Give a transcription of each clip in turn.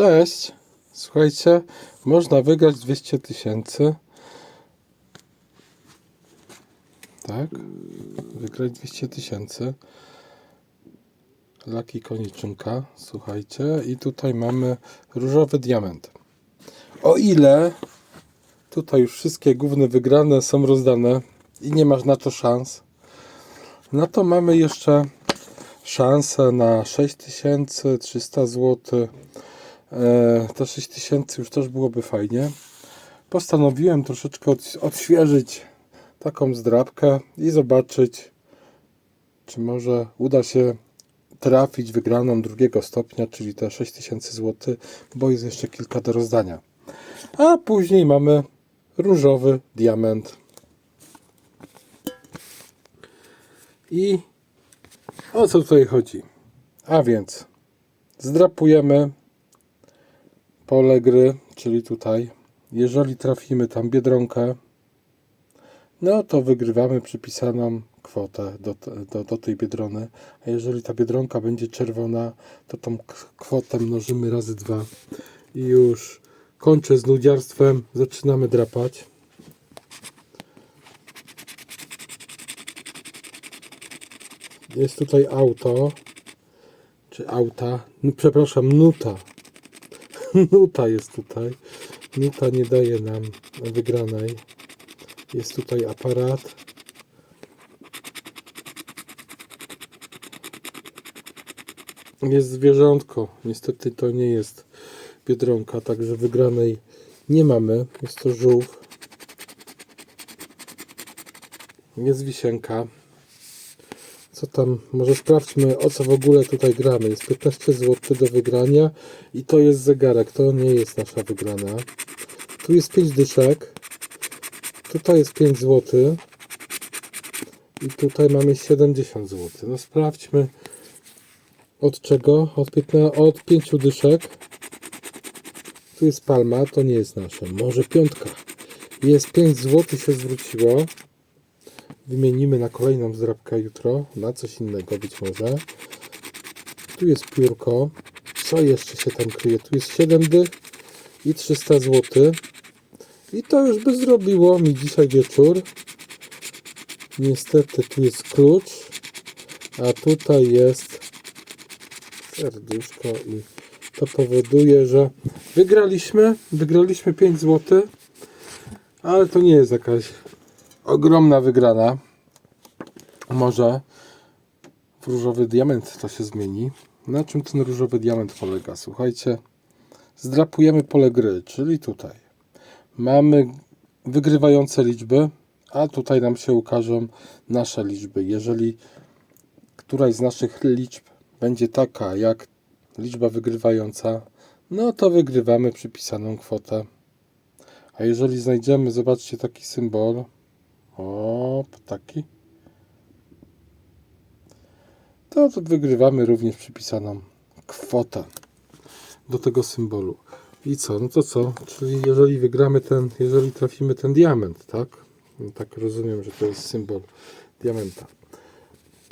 Cześć! Słuchajcie, można wygrać 200 tysięcy. Tak? Wygrać 200 tysięcy. Laki koniczynka, słuchajcie. I tutaj mamy różowy diament. O ile tutaj już wszystkie główne wygrane są rozdane i nie masz na to szans, no to mamy jeszcze szansę na 6300 zł. E, te 6000 już też byłoby fajnie. Postanowiłem troszeczkę od, odświeżyć taką zdrabkę i zobaczyć, czy może uda się trafić wygraną drugiego stopnia, czyli te 6000 zł, bo jest jeszcze kilka do rozdania. A później mamy różowy diament. I o co tutaj chodzi? A więc zdrapujemy pole gry, czyli tutaj. Jeżeli trafimy tam biedronkę, no to wygrywamy przypisaną kwotę do, do, do tej biedrony. A jeżeli ta biedronka będzie czerwona, to tą kwotę mnożymy razy dwa. I już kończę z nudziarstwem, zaczynamy drapać. Jest tutaj auto, czy auta, no, przepraszam, nuta. Nuta jest tutaj. Nuta nie daje nam wygranej. Jest tutaj aparat. Jest zwierzątko. Niestety to nie jest biedronka, także wygranej nie mamy. Jest to żółw. Jest wisienka. Co tam? Może sprawdźmy o co w ogóle tutaj gramy. Jest 15 zł do wygrania i to jest zegarek. To nie jest nasza wygrana. Tu jest 5 dyszek. Tutaj jest 5 zł. I tutaj mamy 70 zł. No sprawdźmy od czego? Od, 15, od 5 dyszek. Tu jest palma, to nie jest nasze. Może piątka. Jest 5 zł się zwróciło. Wymienimy na kolejną zdrabkę jutro. Na coś innego być może. Tu jest piórko. Co jeszcze się tam kryje? Tu jest 7 dych i 300 zł. I to już by zrobiło mi dzisiaj wieczór. Niestety tu jest klucz. A tutaj jest serduszko i to powoduje, że wygraliśmy. Wygraliśmy 5 zł. Ale to nie jest jakaś ogromna wygrana. Może w różowy diament to się zmieni. Na czym ten różowy diament polega? Słuchajcie, zdrapujemy pole gry, czyli tutaj. Mamy wygrywające liczby, a tutaj nam się ukażą nasze liczby. Jeżeli któraś z naszych liczb będzie taka jak liczba wygrywająca, no to wygrywamy przypisaną kwotę. A jeżeli znajdziemy, zobaczcie taki symbol, o, taki. To, to wygrywamy również przypisaną kwotę do tego symbolu. I co? No to co? Czyli jeżeli wygramy ten, jeżeli trafimy ten diament, tak? No tak rozumiem, że to jest symbol diamenta.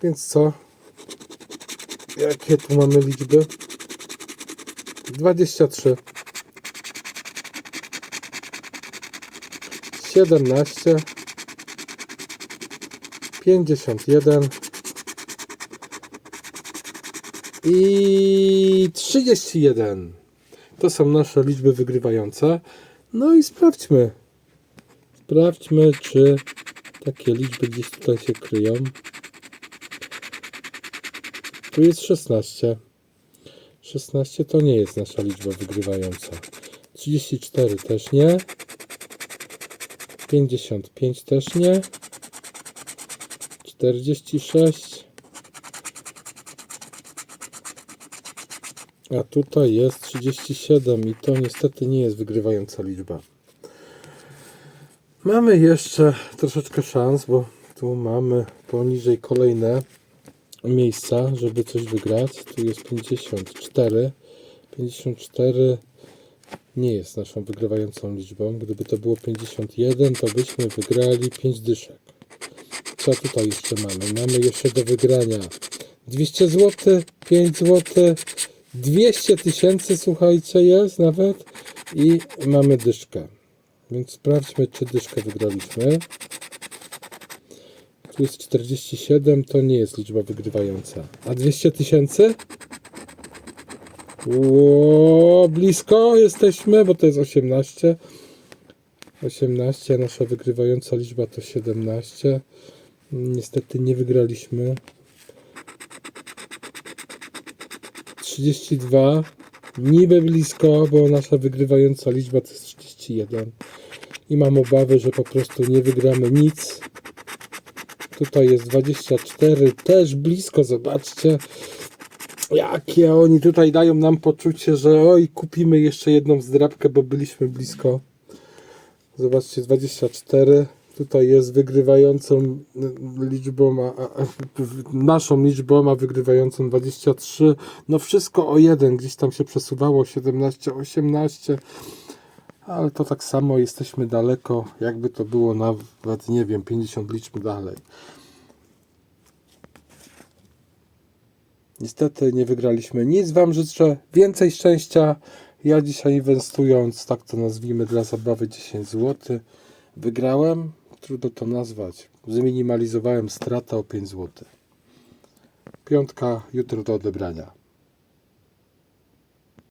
Więc co? Jakie tu mamy liczby? 23 17 51 i 31. To są nasze liczby wygrywające. No i sprawdźmy. Sprawdźmy, czy takie liczby gdzieś tutaj się kryją. Tu jest 16. 16 to nie jest nasza liczba wygrywająca. 34 też nie. 55 też nie. 46. A tutaj jest 37 i to niestety nie jest wygrywająca liczba. Mamy jeszcze troszeczkę szans, bo tu mamy poniżej kolejne miejsca, żeby coś wygrać. Tu jest 54. 54 nie jest naszą wygrywającą liczbą. Gdyby to było 51, to byśmy wygrali 5 dyszek. Co tutaj jeszcze mamy? Mamy jeszcze do wygrania 200 zł, 5 zł, 200 tysięcy, słuchajcie, jest nawet i mamy dyszkę. Więc sprawdźmy, czy dyszkę wygraliśmy. Tu jest 47, to nie jest liczba wygrywająca. A 200 tysięcy? Ło, blisko jesteśmy, bo to jest 18. 18, a nasza wygrywająca liczba to 17. Niestety nie wygraliśmy. 32. Niby blisko, bo nasza wygrywająca liczba to jest 31. I mam obawy, że po prostu nie wygramy nic. Tutaj jest 24, też blisko, zobaczcie. Jakie oni tutaj dają nam poczucie, że oj, kupimy jeszcze jedną zdrabkę, bo byliśmy blisko. Zobaczcie, 24. Tutaj jest wygrywającą liczbą, a, a, naszą liczbą, a wygrywającą 23. No wszystko o jeden, gdzieś tam się przesuwało 17, 18. Ale to tak samo jesteśmy daleko, jakby to było nawet, nie wiem, 50 liczb dalej. Niestety nie wygraliśmy nic. Wam życzę więcej szczęścia. Ja dzisiaj inwestując, tak to nazwijmy dla zabawy 10 zł, wygrałem. Trudno to nazwać. Zminimalizowałem stratę o 5 zł. Piątka jutro do odebrania.